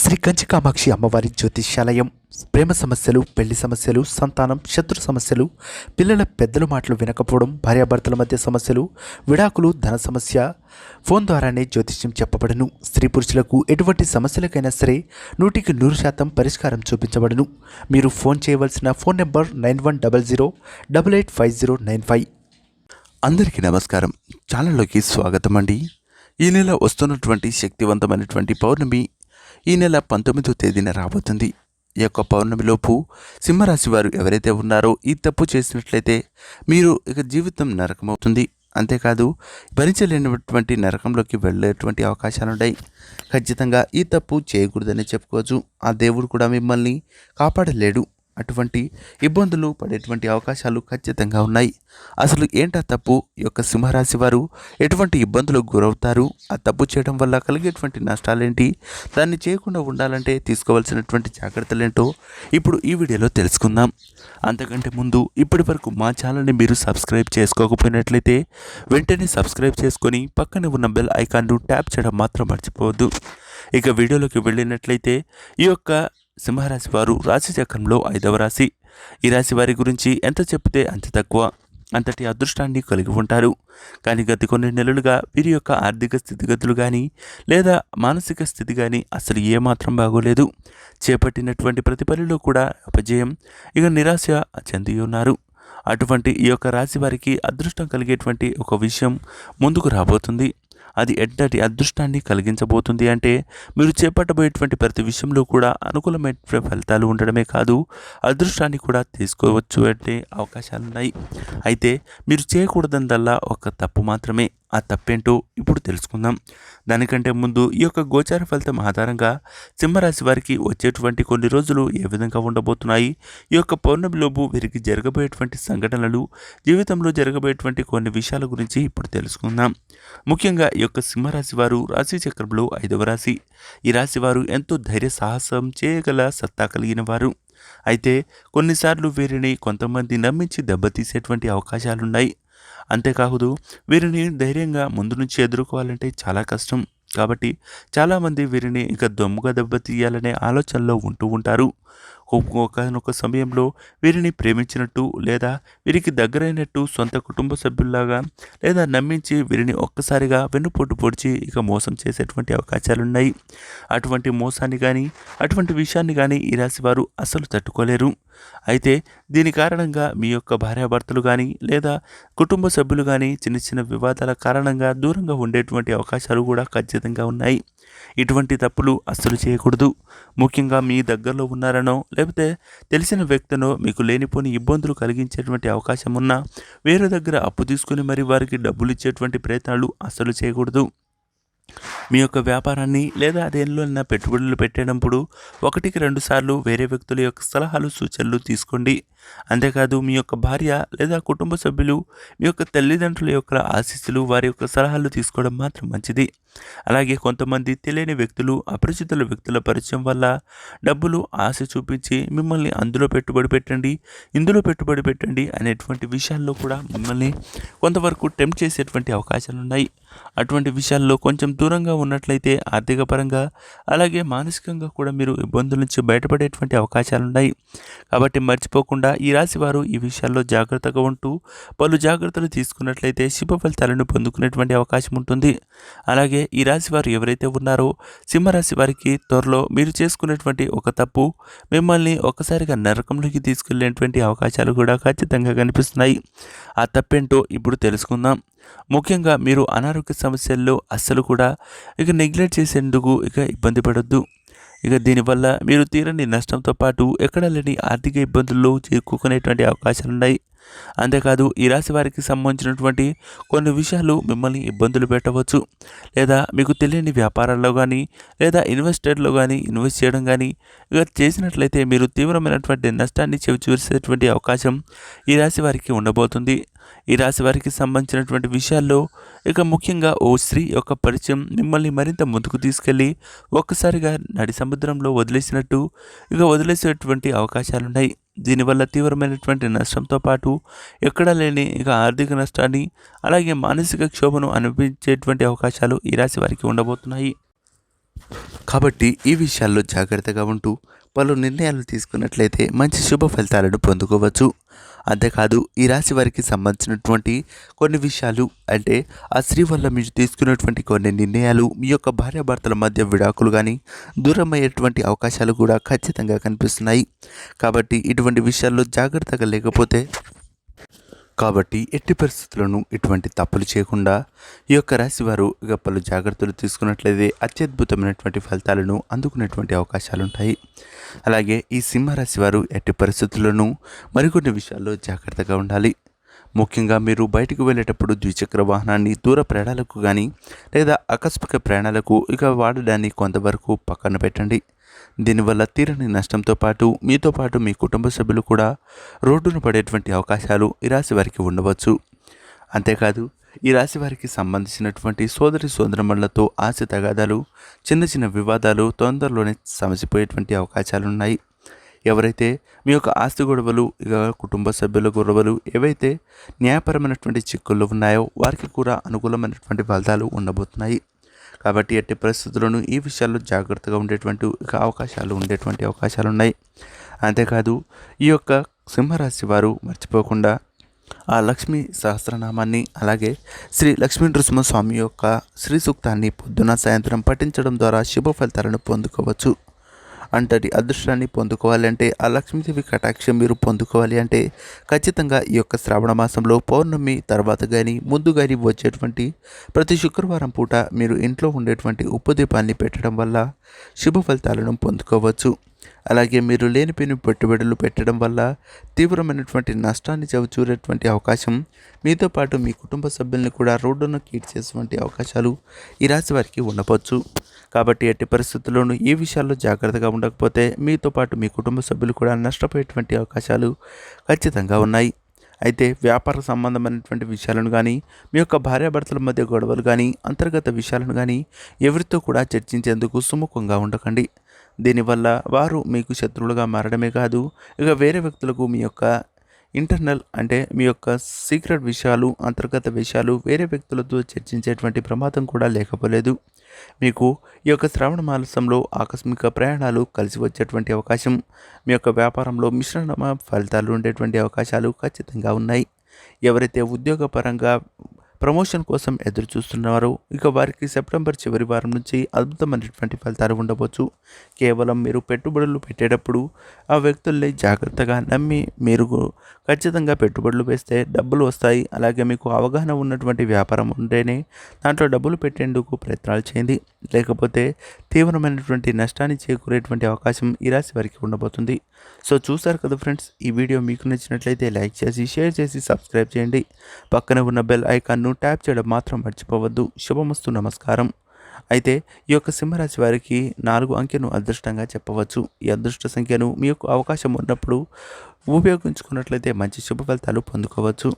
శ్రీ కంచి కామాక్షి అమ్మవారి జ్యోతిష్యాలయం. ప్రేమ సమస్యలు పెళ్ళి సమస్యలు సంతానం శత్రు సమస్యలు పిల్లల పెద్దల మాటలు వినకపోవడం భార్యాభర్తల మధ్య సమస్యలు విడాకులు ధన సమస్య ఫోన్ ద్వారానే జ్యోతిష్యం చెప్పబడను. స్త్రీ పురుషులకు ఎటువంటి సమస్యలకైనా సరే నూటికి నూరు శాతం పరిష్కారం చూపించబడను. మీరు ఫోన్ చేయవలసిన phone number nine one double zero double eight five zero nine five. అందరికీ నమస్కారం. ఛానల్లోకి స్వాగతం అండి. ఈ నెల వస్తున్నటువంటి శక్తివంతమైనటువంటి పౌర్ణమి ఈ నెల పంతొమ్మిదో తేదీన రాబోతుంది. ఈ యొక్క పౌర్ణమిలోపు సింహరాశి వారు ఎవరైతే ఉన్నారో ఈ తప్పు చేసినట్లయితే మీరు ఇక జీవితం నరకమవుతుంది. అంతేకాదు భరించలేనటువంటి నరకంలోకి వెళ్ళేటువంటి అవకాశాలు ఉన్నాయి ఖచ్చితంగా ఈ తప్పు చేయకూడదని చెప్పుకోవచ్చు. ఆ దేవుడు కూడా మిమ్మల్ని కాపాడలేడు. అటువంటి ఇబ్బందులు పడేటువంటి అవకాశాలు ఖచ్చితంగా ఉన్నాయి. అసలు ఏంటా తప్పు? ఈ యొక్క సింహరాశి వారు ఎటువంటి ఇబ్బందులకు గురవుతారు? ఆ తప్పు చేయడం వల్ల కలిగేటువంటి నష్టాలేంటి? దాన్ని చేయకుండా ఉండాలంటే తీసుకోవాల్సినటువంటి జాగ్రత్తలు ఏంటో ఇప్పుడు ఈ వీడియోలో తెలుసుకుందాం. అంతకంటే ముందు ఇప్పటి వరకు మా ఛానల్ని మీరు సబ్స్క్రైబ్ చేసుకోకపోయినట్లయితే వెంటనే సబ్స్క్రైబ్ చేసుకొని పక్కనే ఉన్న బెల్ ఐకాన్ను ట్యాప్ చేయడం మాత్రం మర్చిపోవద్దు. ఇక వీడియోలోకి వెళ్ళినట్లయితే ఈ యొక్క సింహరాశి వారు రాశి చక్రంలో ఐదవ రాశి. ఈ రాశి వారి గురించి ఎంత చెప్తే అంత తక్కువ. అంతటి అదృష్టాన్ని కలిగి ఉంటారు. కానీ గత కొన్ని నెలలుగా వీరి యొక్క ఆర్థిక స్థితిగతులు కానీ లేదా మానసిక స్థితి కానీ అసలు ఏమాత్రం బాగోలేదు. చేపట్టినటువంటి ప్రతి పనిలో కూడా అపజయం. ఇక నిరాశ చెంది ఉన్నారు. అటువంటి ఈ యొక్క రాశి వారికి అదృష్టం కలిగేటువంటి ఒక విషయం ముందుకు రాబోతుంది. అది ఎడ్డటి అదృష్టాన్ని కలిగించబోతుంది అంటే మీరు చేపట్టబోయేటువంటి ప్రతి విషయంలో కూడా అనుకూలమైన ఫలితాలు ఉండడమే కాదు అదృష్టాన్ని కూడా తీసుకోవచ్చు అంటే అవకాశాలు ఉన్నాయి అయితే మీరు చేయకూడదందల్లా ఒక తప్పు మాత్రమే. ఆ తప్పేంటో ఇప్పుడు తెలుసుకుందాం. దానికంటే ముందు ఈ యొక్క గోచార ఫలితం ఆధారంగా సింహరాశి వారికి వచ్చేటువంటి కొన్ని రోజులు ఏ విధంగా ఉండబోతున్నాయి? ఈ యొక్క పౌర్ణమిలోపు వీరికి జరగబోయేటువంటి సంఘటనలు జీవితంలో జరగబోయేటువంటి కొన్ని విషయాల గురించి ఇప్పుడు తెలుసుకుందాం. ముఖ్యంగా ఈ యొక్క సింహరాశి వారు రాశి చక్రంలో ఐదవ రాశి. ఈ రాశి వారు ఎంతో ధైర్య సాహసం చేయగల సత్తా కలిగిన వారు. అయితే కొన్నిసార్లు వీరిని కొంతమంది నమ్మించి దెబ్బతీసేటువంటి అవకాశాలున్నాయి. అంతేకాదు వీరిని ధైర్యంగా ముందు నుంచి ఎదుర్కోవాలంటే చాలా కష్టం. కాబట్టి చాలామంది వీరిని ఇక దొమ్ముగా దెబ్బతీయాలనే ఆలోచనలో ఉంటూ ఉంటారు. ఒకనొక సమయంలో వీరిని ప్రేమించినట్టు లేదా వీరికి దగ్గరైనట్టు సొంత కుటుంబ సభ్యుల్లాగా లేదా నమ్మించి వీరిని ఒక్కసారిగా వెన్నుపోటు పొడిచి ఇక మోసం చేసేటువంటి అవకాశాలున్నాయి. అటువంటి మోసాన్ని కానీ అటువంటి విషయాన్ని కానీ ఈ రాశి వారు అసలు తట్టుకోలేరు. అయితే దీని కారణంగా మీ యొక్క భార్యాభర్తలు కానీ లేదా కుటుంబ సభ్యులు కానీ చిన్న చిన్న వివాదాల కారణంగా దూరంగా ఉండేటువంటి అవకాశాలు కూడా ఖచ్చితంగా ఉన్నాయి. ఇటువంటి తప్పులు అస్సలు చేయకూడదు. ముఖ్యంగా మీ దగ్గరలో ఉన్నారనో లేకపోతే తెలిసిన వ్యక్తినో మీకు లేనిపోని ఇబ్బందులు కలిగించేటువంటి అవకాశం ఉన్నా వేరే దగ్గర అప్పు తీసుకుని మరి వారికి డబ్బులు ఇచ్చేటువంటి ప్రయత్నాలు అస్సలు చేయకూడదు. మీ యొక్క వ్యాపారాన్ని లేదా దేనిలోనైనా పెట్టుబడులు పెట్టేటప్పుడు ఒకటికి రెండు సార్లు వేరే వ్యక్తుల యొక్క సలహాలు సూచనలు తీసుకోండి. అంతేకాదు మీ యొక్క భార్య లేదా కుటుంబ సభ్యులు మీ యొక్క తల్లిదండ్రుల యొక్క ఆశీస్సులు వారి యొక్క సలహాలు తీసుకోవడం మాత్రం మంచిది. అలాగే కొంతమంది తెలియని వ్యక్తులు అపరిచితుల వ్యక్తుల పరిచయం వల్ల డబ్బులు ఆశ చూపించి మిమ్మల్ని అందులో పెట్టుబడి పెట్టండి ఇందులో పెట్టుబడి పెట్టండి అనేటువంటి విషయాల్లో కూడా మిమ్మల్ని కొంతవరకు టెంప్ట్ చేసేటువంటి అవకాశాలు ఉన్నాయి. అటువంటి విషయాల్లో కొంచెం దూరంగా ఉన్నట్లయితే ఆర్థిక పరంగా అలాగే మానసికంగా కూడా మీరు ఇబ్బందుల నుంచి బయటపడేటువంటి అవకాశాలు ఉన్నాయి. కాబట్టి మర్చిపోకుండా ఈ రాశి వారు ఈ విషయాల్లో జాగ్రత్తగా ఉంటూ పలు జాగ్రత్తలు తీసుకున్నట్లయితే శుభ ఫలితాలను పొందుకునేటువంటి అవకాశం ఉంటుంది. అలాగే ఈ రాశి వారు ఎవరైతే ఉన్నారో సింహరాశి వారికి త్వరలో మీరు చేసుకునేటువంటి ఒక తప్పు మిమ్మల్ని ఒక్కసారిగా నరకంలోకి తీసుకెళ్ళేటువంటి అవకాశాలు కూడా ఖచ్చితంగా కనిపిస్తున్నాయి. ఆ తప్పేంటో ఇప్పుడు తెలుసుకుందాం. ముఖ్యంగా మీరు అనారోగ్య సమస్యల్లో అస్సలు కూడా ఇక నెగ్లెక్ట్ చేసేందుకు ఇక ఇబ్బంది పడొద్దు. ఇక దీనివల్ల మీరు తీరని నష్టంతో పాటు ఎక్కడ లేని ఆర్థిక ఇబ్బందుల్లో చిక్కుకునేటువంటి అవకాశాలు ఉన్నాయి అంతేకాదు ఈ రాశి వారికి సంబంధించినటువంటి కొన్ని విషయాలు మిమ్మల్ని ఇబ్బందులు పెట్టవచ్చు. లేదా మీకు తెలియని వ్యాపారాల్లో కానీ లేదా ఇన్వెస్టర్లో కానీ ఇన్వెస్ట్ చేయడం కానీ ఇక చేసినట్లయితే మీరు తీవ్రమైనటువంటి నష్టాన్ని చెవిచూసేటువంటి అవకాశం ఈ రాశి వారికి ఉండబోతుంది. ఈ రాశి వారికి సంబంధించినటువంటి విషయాల్లో ఇక ముఖ్యంగా ఓ స్త్రీ యొక్క పరిచయం మిమ్మల్ని మరింత ముందుకు తీసుకెళ్ళి ఒక్కసారిగా నడి సముద్రంలో వదిలేసినట్టు ఇక వదిలేసేటువంటి అవకాశాలున్నాయి. దీనివల్ల తీవ్రమైనటువంటి నష్టంతో పాటు ఎక్కడా లేని ఇక ఆర్థిక నష్టాన్ని అలాగే మానసిక క్షోభను అనిపించేటువంటి అవకాశాలు ఈ రాశి వారికి ఉండబోతున్నాయి. కాబట్టి ఈ విషయాల్లో జాగ్రత్తగా ఉంటూ పలు నిర్ణయాలు తీసుకున్నట్లయితే మంచి శుభ ఫలితాలను పొందుకోవచ్చు. అంతేకాదు ఈ రాశి వారికి సంబంధించినటువంటి కొన్ని విషయాలు అంటే ఆ స్త్రీ వల్ల మీరు తీసుకున్నటువంటి కొన్ని నిర్ణయాలు మీ యొక్క భార్యాభర్తల మధ్య విడాకులు కానీ దూరం అయ్యేటువంటి అవకాశాలు కూడా ఖచ్చితంగా కనిపిస్తున్నాయి. కాబట్టి ఇటువంటి విషయాల్లో జాగ్రత్తగా లేకపోతే కాబట్టి ఎట్టి పరిస్థితులను ఇటువంటి తప్పులు చేయకుండా ఈ యొక్క రాశి వారు ఇక పలు జాగ్రత్తలు తీసుకున్నట్లయితే అత్యద్భుతమైనటువంటి ఫలితాలను అందుకునేటువంటి అవకాశాలు ఉంటాయి అలాగే ఈ సింహరాశి వారు ఎట్టి పరిస్థితులను మరికొన్ని విషయాల్లో జాగ్రత్తగా ఉండాలి. ముఖ్యంగా మీరు బయటకు వెళ్ళేటప్పుడు ద్విచక్ర వాహనాన్ని దూర ప్రయాణాలకు కానీ లేదా ఆకస్మిక ప్రయాణాలకు ఇక వాడడాన్ని కొంతవరకు పక్కన పెట్టండి. దీనివల్ల తీరని నష్టంతో పాటు మీతో పాటు మీ కుటుంబ సభ్యులు కూడా రోడ్డున పడేటువంటి అవకాశాలు ఈ రాశి వారికి ఉండవచ్చు. అంతేకాదు ఈ రాశి వారికి సంబంధించినటువంటి సోదరి సోదరమణులతో ఆశ తగాదాలు చిన్న చిన్న వివాదాలు తొందరలోనే సమసిపోయేటువంటి అవకాశాలు ఉన్నాయి ఎవరైతే మీ యొక్క ఆస్తి గొడవలు ఇక కుటుంబ సభ్యుల గొడవలు ఏవైతే న్యాయపరమైనటువంటి చిక్కులు ఉన్నాయో వారికి కూడా అనుకూలమైనటువంటి ఫలితాలు ఉండబోతున్నాయి. కాబట్టి ఎట్టి పరిస్థితుల్లోనూ ఈ విషయాల్లో జాగ్రత్తగా ఉండేటువంటి అవకాశాలు ఉండేటువంటి అవకాశాలు ఉన్నాయి అంతేకాదు ఈ యొక్క సింహరాశి వారు మర్చిపోకుండా ఆ లక్ష్మీ సహస్రనామాన్ని అలాగే శ్రీ లక్ష్మీ నృసింహస్వామి యొక్క శ్రీ సూక్తాన్ని పొద్దున సాయంత్రం పఠించడం ద్వారా శుభ ఫలితాలను పొందుకోవచ్చు. అంతటి అదృష్టాన్ని పొందుకోవాలంటే ఆ లక్ష్మీదేవి కటాక్షం మీరు పొందుకోవాలి అంటే ఖచ్చితంగా ఈ యొక్క శ్రావణ మాసంలో పౌర్ణమి తర్వాత కానీ ముందు కానీ వచ్చేటువంటి ప్రతి శుక్రవారం పూట మీరు ఇంట్లో ఉండేటువంటి ఉప్పు దీపాన్ని పెట్టడం వల్ల శుభ ఫలితాలను పొందుకోవచ్చు. అలాగే మీరు లేనిపోయిన పెట్టుబడులు పెట్టడం వల్ల తీవ్రమైనటువంటి నష్టాన్ని చవిచూరేటువంటి అవకాశం మీతో పాటు మీ కుటుంబ సభ్యుల్ని కూడా రోడ్డున కీడ్చేటువంటి అవకాశాలు ఈ రాశి వారికి ఉండవచ్చు. కాబట్టి ఎట్టి పరిస్థితుల్లోనూ ఈ విషయాల్లో జాగ్రత్తగా ఉండకపోతే మీతో పాటు మీ కుటుంబ సభ్యులు కూడా నష్టపోయేటువంటి అవకాశాలు ఖచ్చితంగా ఉన్నాయి. అయితే వ్యాపార సంబంధమైనటువంటి విషయాలను కానీ మీ యొక్క భార్యాభర్తల మధ్య గొడవలు కానీ అంతర్గత విషయాలను కానీ ఎవరితో కూడా చర్చించేందుకు సుముఖంగా ఉండకండి. దీనివల్ల వారు మీకు శత్రువులుగా మారడమే కాదు ఇక వేరే వ్యక్తులకు మీ యొక్క ఇంటర్నల్ అంటే మీ యొక్క సీక్రెట్ విషయాలు అంతర్గత విషయాలు వేరే వ్యక్తులతో చర్చించేటువంటి ప్రమాదం కూడా లేకపోలేదు. మీకు ఈ యొక్క శ్రావణ మాసంలో ఆకస్మిక ప్రయాణాలు కలిసి వచ్చేటువంటి అవకాశం మీ యొక్క వ్యాపారంలో మిశ్రమ ఫలితాలు ఉండేటువంటి అవకాశాలు ఖచ్చితంగా ఉన్నాయి. ఎవరైతే ఉద్యోగపరంగా ప్రమోషన్ కోసం ఎదురు చూస్తున్నవారు ఇక వారికి సెప్టెంబర్ చివరి వారం నుంచి అద్భుతమైనటువంటి ఫలితాలు ఉండవచ్చు. కేవలం మీరు పెట్టుబడులు పెట్టేటప్పుడు ఆ వ్యక్తుల్ని జాగ్రత్తగా నమ్మి మీరు ఖచ్చితంగా పెట్టుబడులు వేస్తే డబ్బులు వస్తాయి. అలాగే మీకు అవగాహన ఉన్నటువంటి వ్యాపారం ఉంటేనే దాంట్లో డబ్బులు పెట్టేందుకు ప్రయత్నాలు చేయండి. లేకపోతే తీవ్రమైనటువంటి నష్టాన్ని చేకూరేటువంటి అవకాశం ఈ రాశి వారికి ఉండబోతుంది. సో చూసారు కదా ఫ్రెండ్స్ ఈ వీడియో మీకు నచ్చినట్లయితే లైక్ చేసి షేర్ చేసి సబ్స్క్రైబ్ చేయండి. పక్కన ఉన్న బెల్ ఐకాన్ను ట్యాప్ చేయడం మాత్రం మర్చిపోవద్దు. శుభమస్తు నమస్కారం. అయితే ఈ యొక్క సింహరాశి వారికి నాలుగు అంకెను అదృష్టంగా చెప్పవచ్చు. ఈ అదృష్ట సంఖ్యను మీ యొక్క అవకాశం ఉన్నప్పుడు ఉపయోగించుకున్నట్లయితే మంచి శుభ ఫలితాలు పొందుకోవచ్చు.